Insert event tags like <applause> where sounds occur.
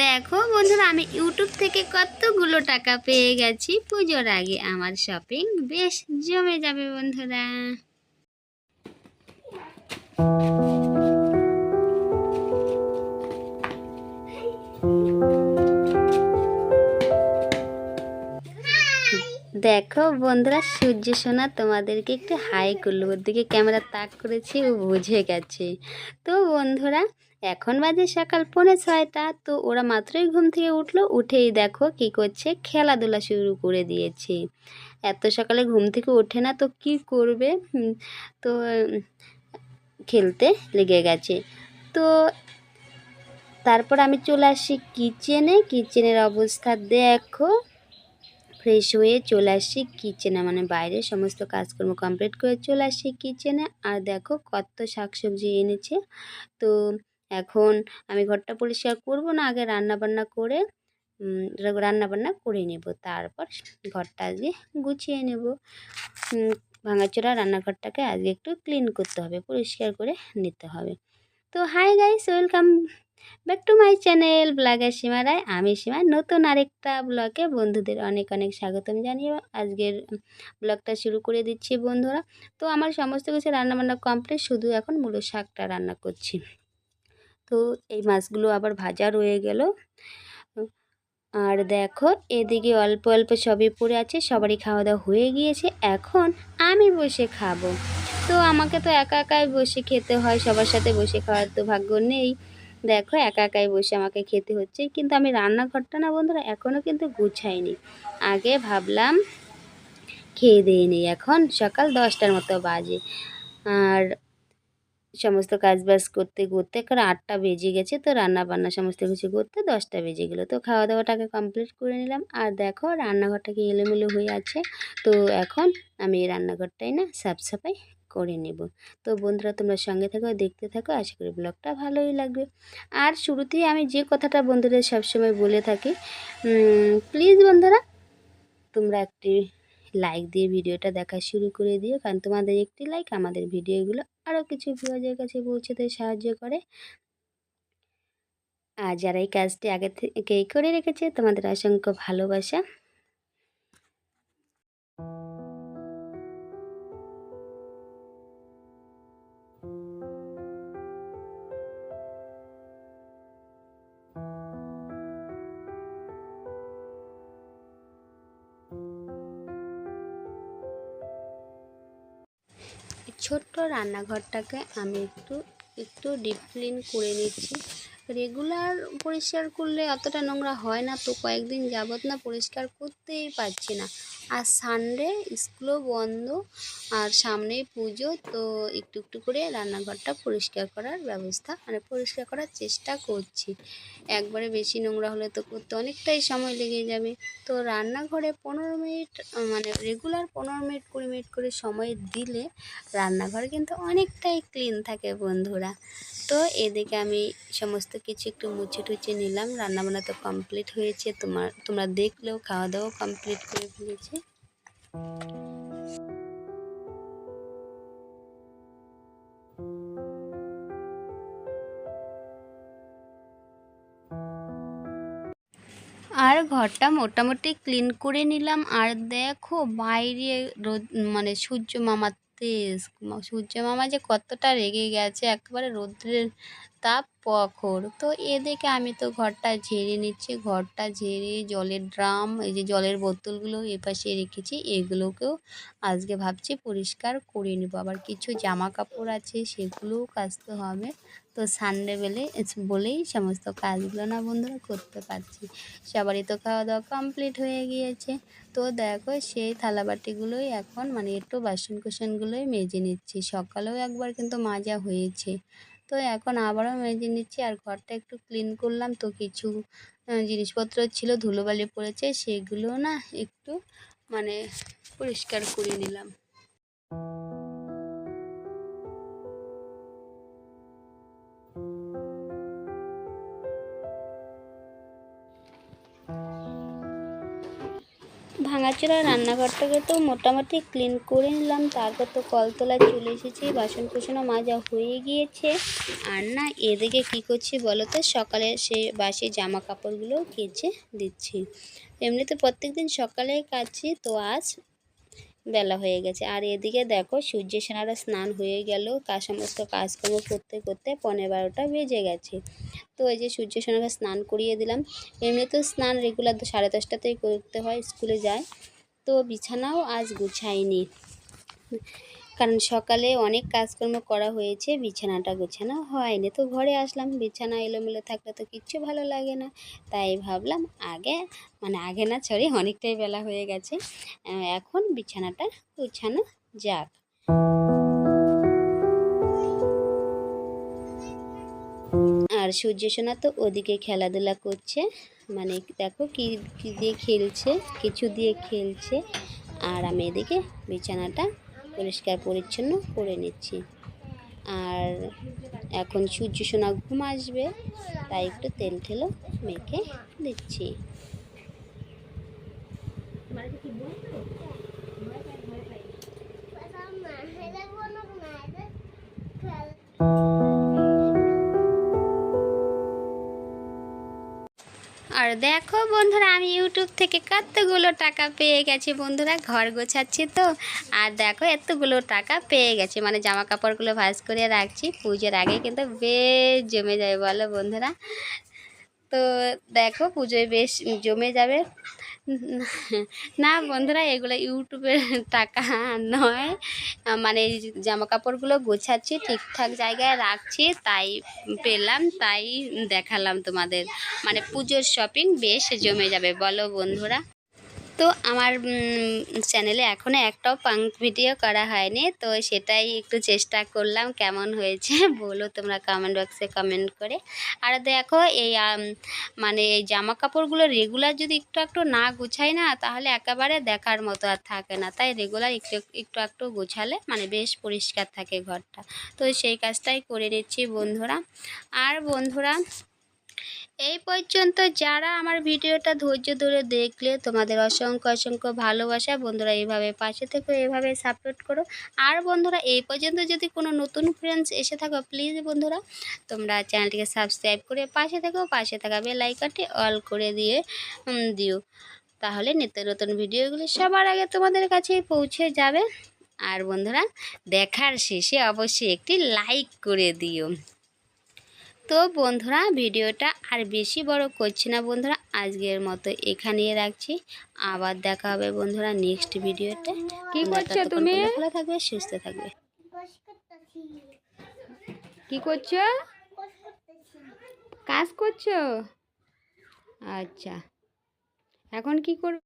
দেখো বন্ধুরা, আমি ইউটিউব থেকে কতগুলো টাকা পেয়ে গেছি। পুজোর আগে আমার শপিং বেশ জমে যাবে বন্ধুরা। দেখো বন্ধুরা, সূর্য সোনা তোমাদেরকে একটু হাই করল। ওর দিকে ক্যামেরা তাক করেছি, ও বুঝে গেছে। তো বন্ধুরা এখন বাজে সকাল পৌনে ছয়টা, তো ওরা মাত্রই ঘুম থেকে উঠল, উঠেই দেখো কি করছে, খেলাধুলা শুরু করে দিয়েছে। এত সকালে ঘুম থেকে ওঠে না, তো কি করবে? তো, খেলতে লেগে গেছে। তো, তারপর আমি চলে আসি কিচেনে, কিচেনের অবস্থা দেখো। ফ্রেশ হয়ে চলে আসি কিচেনে মানে বাইরে সমস্ত কাজকর্ম কমপ্লিট করে চলে আসি কিচেনে। আর দেখো কত শাকসবজি এনেছে। তো এখন আমি ঘরটা পরিষ্কার করব না, আগে রান্না বান্না করে রান্না বান্না করে নেব। তারপর ঘরটা আজকে গুছিয়ে নেব। ভাঙাচোরা রান্নাঘরটাকে আজকে একটু ক্লিন করতে হবে, পরিষ্কার করে নিতে হবে। তো hi guys welcome back to my channel blogger Seema Roy আমি সীমা নতুন আরেকটা ব্লগে বন্ধুদের অনেক অনেক স্বাগতম জানিয়ে আজকের ব্লগটা শুরু করে দিচ্ছি বন্ধুরা। তো আমার সমস্ত কিছু রান্নাবান্না কমপ্লিট শুধু এখন মূল শাকটা রান্না করছি। তো এই মাছগুলো আবার ভাজা রয়ে গেল। আর দেখো, এদিকে অল্প অল্প সবই পড়ে আছে, সবারই খাওয়া দাওয়া হয়ে গিয়েছে। এখন আমি বসে খাব। তো আমাকে তো একা একাই বসে খেতে হয়, সবার সাথে বসে খাওয়ার তো ভাগ্য নেই। দেখো, একা একাই বসে আমাকে খেতে হচ্ছে, কিন্তু আমি রান্নাঘরটা না বন্ধুরা এখনও কিন্তু গুছাইনি। আগে ভাবলাম খেয়ে দিয়ে নিই, এখন সকাল দশটার মতো বাজে। আর সমস্ত কাজ বাজ করতে করতে, এখন আটটা বেজে গেছে তো রান্না বান্না সমস্ত কিছু করতে দশটা বেজে গেলো। তো খাওয়া দাওয়াটাকে কমপ্লিট করে নিলাম। আর দেখো রান্নাঘরটাকে এলোমেলো হয়ে আছে। তো এখন আমি এই রান্নাঘরটাই না সাফ সাফাই করে নেব। তো বন্ধুরা তোমরা সঙ্গে থাকো, দেখতে থাকো। আশা করি ব্লগটা ভালোই লাগবে। আর শুরুতেই আমি যে কথাটা বন্ধুদের সবসময় বলে থাকি প্লিজ বন্ধুরা তোমরা একটি লাইক দিয়ে ভিডিওটা দেখা শুরু করে দিও। কারণ তোমাদের একটি লাইক আমাদের ভিডিওগুলো আরও কিছু ভিউজের কাছে পৌঁছতে সাহায্য করে। আর যারা এই কাজটি আগে থেকেই করে রেখেছে, তোমাদের অসংখ্য ভালোবাসা। ছোট্ট রান্নাঘরটাকে আমি একটু একটু ডিপ ক্লিন করে নিচ্ছি। রেগুলার পরিষ্কার করলে অতটা নোংরা হয় না, তো কয়েকদিন যাবত না পরিষ্কার করতেই পারছি না। আর সানডে স্কুলও বন্ধ, আর সামনেই পুজো, তো একটু একটু করে রান্নাঘরটা পরিষ্কার করার ব্যবস্থা মানে পরিষ্কার করার চেষ্টা করছি। একবারে বেশি নোংরা হলে তো করতে অনেকটাই সময় লেগে যাবে। তো রান্নাঘরে পনেরো মিনিট মানে রেগুলার পনেরো মিনিট, কুড়ি মিনিট করে সময় দিলে রান্নাঘর কিন্তু অনেকটাই ক্লিন থাকে বন্ধুরা। তো এদিকে আমি সমস্ত কিছু একটু মুছে টুছে নিলাম। রান্নাবান্না তো কমপ্লিট হয়েছে। তোমার, তোমরা দেখলেও খাওয়া দাওয়া কমপ্লিট করে ফেলেছে। আর ঘরটা মোটামুটি ক্লিন করে নিলাম। আর দেখো বাইরে রোদ মানে সূর্য মামার তেজ সূর্য মামা যে কতটা রেগে গেছে, একেবারে রৌদ্রের তাপ প্রখর তো এদিকে আমি তো ঘরটা ঝেড়ে নিচ্ছি, ঘরটা ঝেড়ে জলের ড্রাম, এই যে জলের বোতলগুলো এপাশে রেখেছি, এগুলোকেও আজকে ভাবছি পরিষ্কার করে নেব। আবার কিছু জামা কাপড় আছে, সেগুলোও কাচতে হবে। তো সানডে বেলে বলেই সমস্ত কাজগুলো না বন্ধুরা করতে পারছি। সবারই তো খাওয়া দাওয়া কমপ্লিট হয়ে গিয়েছে। তো দেখো সেই থালাবাটিগুলোই এখন মানে একটু বাসন কোসনগুলোই মেজে নিচ্ছি। সকালেও একবার কিন্তু মাজা হয়েছে। তো এখন আবারও মেজে নিচ্ছি আর ঘরটা একটু ক্লিন করলাম তো কিছু জিনিসপত্র ছিল ধুলোবালি পড়েছে সেগুলো না একটু মানে পরিষ্কার করে নিলাম। ভাঙাচোরা রান্নাঘরটাকে তো মোটামুটি ক্লিন করে নিলাম। তারপর তো কলতলা চলে এসেছি, বাসন কুসনও মাজা হয়ে গিয়েছে। আর না, এদিকে কি করছি বলো তো? সকালে সে বাসে জামা কাপড়গুলো কেচে দিচ্ছি। এমনিতে প্রত্যেক দিন সকালে কাচি, তো আজ বেলা হয়ে গেছে। আর এদিকে দেখো সূর্য সেনারা স্নান হয়ে গেল কাজ সমস্ত কাজকর্ম করতে করতে পনেরো বারোটা বেজে গেছে। তো এই যে সূর্য সেনাকে স্নান করিয়ে দিলাম। এমনি তো স্নান রেগুলার তো সাড়ে দশটাতেই করতে হয়, স্কুলে যায়। তো বিছানাও আজ গুছাইনি। কারণ সকালে অনেক কাজকর্ম করা হয়েছে, বিছানাটা গোছানো হয়নি। তো ঘরে আসলাম, বিছানা এলোমেলো থাকলে তো কিচ্ছু ভালো লাগে না। তাই ভাবলাম আগে মানে আগে না সরি অনেকটাই বেলা হয়ে গেছে। এখন বিছানাটা গুছানো যাক। আর সূর্য সোনা তো ওদিকে খেলাধুলা করছে। মানে দেখো কি কি দিয়ে খেলছে, কিছু দিয়ে খেলছে। আর আমি এদিকে বিছানাটা পরিষ্কার পরিচ্ছন্ন করে নিচ্ছি। আর এখন সূর্য সোনা ঘুম আসবে তাই একটু তেল ঠেলো মেখে দিচ্ছি আর ইউটিউব থেকে কতগুলো টাকা পেয়ে গেছে বন্ধুরা? ঘর গোছাচ্ছি তো। আর দেখো, এতগুলো টাকা পেয়ে গেছে। মানে জামা কাপড়গুলো ভাঁজ করে রাখছি। পুজোর আগে কিন্তু বেশ জমে যায় বলো বন্ধুরা। তো দেখো পুজোয় বেশ জমে যাবে। না বন্ধুরা, এগুলো ইউটিউবের টাকা নয়। মানে জামা কাপড়গুলো গোছাচ্ছি, ঠিকঠাক জায়গায় রাখছি, তাই পেলাম, তাই দেখালাম তোমাদের। মানে পুজোর শপিং বেশ জমে যাবে, বলো বন্ধুরা। তো আমার চ্যানেলে এখনও একটাও পাঙ্ক ভিডিও করা হয়নি, তো সেটাই একটু চেষ্টা করলাম কেমন হয়েছে <laughs> বলো তোমরা কমেন্ট বক্সে কমেন্ট করে। আর দেখো এই মানে এই জামা কাপড়গুলো রেগুলার যদি একটু একটু না গুছাই না, তাহলে একেবারে দেখার মতো আর থাকে না। তাই রেগুলার একটু একটু একটু গোছালে মানে বেশ পরিষ্কার থাকে ঘরটা। তো সেই কাজটাই করে নিচ্ছি বন্ধুরা। আর বন্ধুরা এই পর্যন্ত যারা আমার ভিডিওটা ধৈর্য ধরে দেখলে, তোমাদের অসংখ্য অসংখ্য ভালোবাসা। বন্ধুরা, এইভাবে পাশে থেকে এভাবে সাপোর্ট করো। আর বন্ধুরা, এই পর্যন্ত যদি কোনো নতুন ফ্রেন্ডস এসে থাকো প্লিজ বন্ধুরা, তোমরা চ্যানেলটিকে সাবস্ক্রাইব করে পাশে থাকো, পাশে থাকা বেল আইকনটি অল করে দিয়ে দিও। তাহলে নিত্য নতুন ভিডিওগুলি সবার আগে তোমাদের কাছে পৌঁছে যাবে। আর বন্ধুরা, দেখার শেষে অবশ্যই একটি লাইক করে দিও। তো বন্ধুরা ভিডিওটা আর বেশি বড় করছি না বন্ধুরা আজকের মতো এখানেই রাখছি। আবার দেখা হবে বন্ধুরা নেক্সট ভিডিওতে। কি করছ তুমি? ভালো থাকবে সুস্থ থাকবে। কি করছ? কাজ করছ? আচ্ছা। এখন কি করবে?